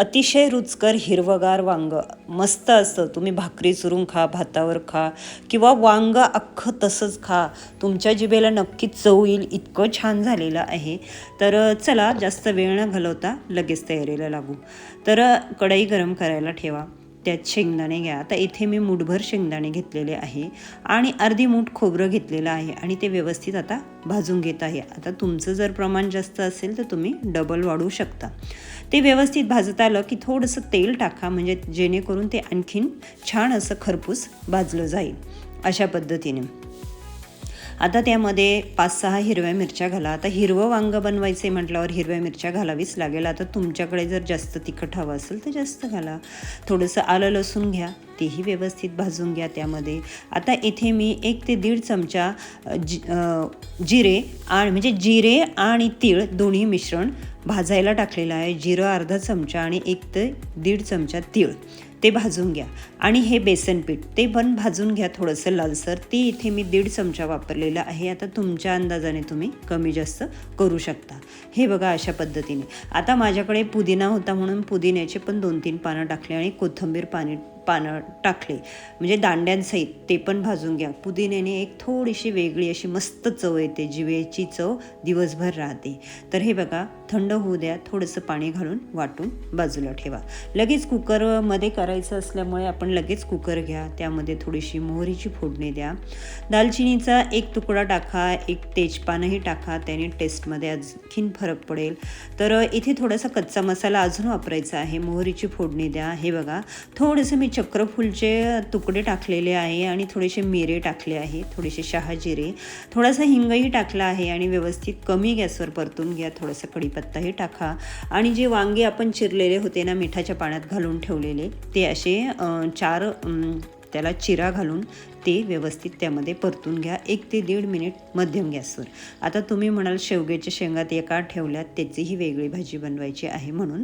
अतिशय रुचकर हिरवगार वांग. मस्त असतं. तुम्ही भाकरी चुरून खा भातावर खा किंवा वांग अख्खं तसंच खा. तुमच्या जिभेला नक्कीच चव येईल. इतकं छान झालेलं आहे. तर चला जास्त वेळ न घालवता लगेच तयारीला लागू. तर कढई गरम करायला ठेवा. त्यात शेंगदाणे घ्या. आता इथे मी मूठभर शेंगदाणे घेतलेले आहे आणि अर्धी मूठ खोबरं घेतलेलं आहे आणि ते व्यवस्थित आता भाजून घेत आहे. आता तुमचं जर प्रमाण जास्त असेल तर तुम्ही डबल वाढवू शकता. ते व्यवस्थित भाजत आलं की थोडंसं तेल टाका म्हणजे जेणेकरून ते आणखीन छान असं खरपूस भाजलं जाईल अशा पद्धतीने. आता त्यामध्ये पाच सहा हिरव्या मिरच्या घाला. आता हिरवं वांगं बनवायचे म्हटल्यावर हिरव्या मिरच्या घालावीच लागेल. आता तुमच्याकडे जर जास्त तिखट हवं असेल तर जास्त घाला. थोडंसं आलं लसूण घ्या. तेही व्यवस्थित भाजून घ्या त्यामध्ये. आता इथे मी एक ते दीड चमचा जि जिरे आणि म्हणजे जिरे आणि तीळ दोन्ही मिश्रण भाजायला टाकलेलं आहे. जिरं अर्धा चमचा आणि एक ते दीड चमचा तीळ. ते भाजून घ्या. आणि हे बेसन पीठ ते पण भाजून घ्या थोडंसं लालसर. ते इथे मी दीड चमचा वापरलेलं आहे. आता तुमच्या अंदाजाने तुम्ही कमी जास्त करू शकता. हे बघा अशा पद्धतीने. आता माझ्याकडे पुदिना होता म्हणून पुदिन्याचे पण दोन तीन पानं टाकले आणि कोथिंबीर पाणी पानं टाकले. म्हणजे दांड्यांसहित ते पण भाजून घ्या. पुदिन्याने एक थोडीशी वेगळी अशी मस्त चव येते. जिवेची चव दिवसभर राहते. तर हे बघा थंड होऊ द्या. थोडंसं पाणी घालून वाटून बाजूला ठेवा. लगेच कुकरमध्ये करायचं असल्यामुळे आपण लगेच कुकर घ्या. त्यामध्ये थोडीशी मोहरीची फोडणी द्या. दालचिनीचा एक तुकडा टाका. एक तेजपानही टाका. त्याने टेस्टमध्ये आणखीन फरक पडेल. तर इथे थोडासा कच्चा मसाला अजून वापरायचा आहे. मोहरीची फोडणी द्या. हे बघा थोडंसं मी चक्रफूलचे तुकडे टाकलेले आहे आणि थोडेसे मिरे टाकले आहे थोडेसे शहाजिरे. थोडासा हिंगही टाकला आहे आणि व्यवस्थित कमी गॅसवर परतून घ्या थोडासा कढीपत्ताही टाका. आणि जे वांगे आपण चिरलेले होते ना मिठाच्या पाण्यात घालून ठेवलेले ते असे चार त्याला चिरा घालून ते व्यवस्थित त्यामध्ये परतून घ्या. एक ते दीड मिनिट मध्यम गॅसवर आता तुम्ही म्हणाल शेवग्याच्या शेंगात एका ठेवल्यात त्याचीही वेगळी भाजी बनवायची आहे म्हणून.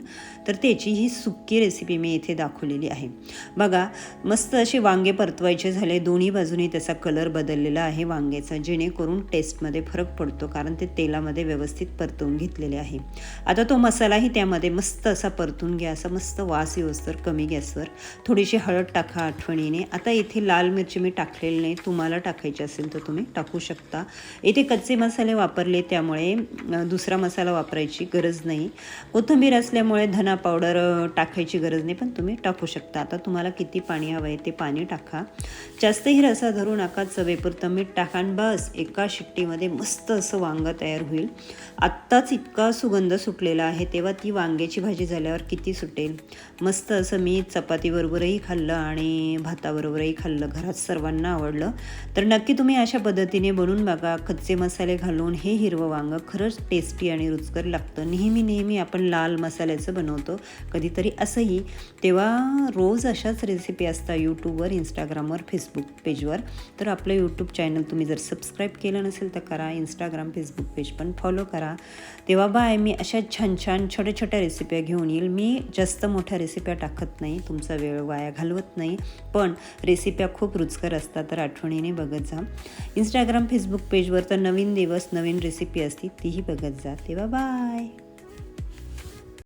तर त्याची ही सुक्की रेसिपी मी इथे दाखवलेली आहे. बघा मस्त असे वांगे परतवायचे झाले. दोन्ही बाजूनी त्याचा कलर बदललेला आहे वांग्याचा जेणेकरून टेस्टमध्ये फरक पडतो कारण ते तेलामध्ये व्यवस्थित परतवून घेतलेले आहे. आता तो मसालाही त्यामध्ये मस्त असा परतून घ्या. असा मस्त वास तर कमी गॅसवर थोडीशी हळद टाका आठवणीने. आता इथे लाल मिरची मी टाकलेले नाही. तुम्हाला टाकायचे असेल तर तुम्ही टाकू शकता. इथे कच्चे मसाले वापरले त्यामुळे दुसरा मसाला वापरायची गरज नाही. कोथिंबीर असल्यामुळे धना पावडर टाकायची गरज नाही पण तुम्ही टाकू शकता. आता तुम्हाला किती पाणी हवं आहे ते पाणी टाका. जास्तही रसा धरू नका चवेपुरतं मीठ टाका आणि बस एका शिट्टीमध्ये मस्त असं वांगं तयार होईल. आत्ताच इतका सुगंध सुटलेला आहे तेव्हा ती वांग्याची भाजी झाल्यावर किती सुटेल? मस्त असं मी चपातीबरोबरही खाल्लं आणि भाताबरोबरही खाल्लं घरात सर्वांना आवडलं. तर नक्की तुम्ही अशा पद्धतीने बनवून बघा. कच्चे मसाले घालून हे हिरवं वांगं खरंच टेस्टी आणि रुचकर लागतं. नेहमी नेहमी आपण लाल मसाल्याचं बनवतो. कधीतरी असंही. तेव्हा रोज अशाच रेसिपी असतात यूट्यूबवर इंस्टाग्रामवर फेसबुक पेजवर तर आपलं यूट्यूब चॅनल तुम्ही जर सबस्क्राईब केलं नसेल तर करा. इंस्टाग्राम फेसबुक पेज पण फॉलो करा. तेव्हा बाय मी अशा छान छान छोट्या छोट्या रेसिप्या घेऊन येईल. मी जास्त मोठ्या रेसिप्या टाकत नाही. तुमचा वेळ वाया घालवत नाही. पण रेसिप्या खूप रुचकर असतात. असतात तर आठवणीने बघत जा. इंस्टाग्राम फेसबुक पेजवर तर नवीन दिवस नवीन रेसिपी असती तीही बघत जा. तेव्हा बाय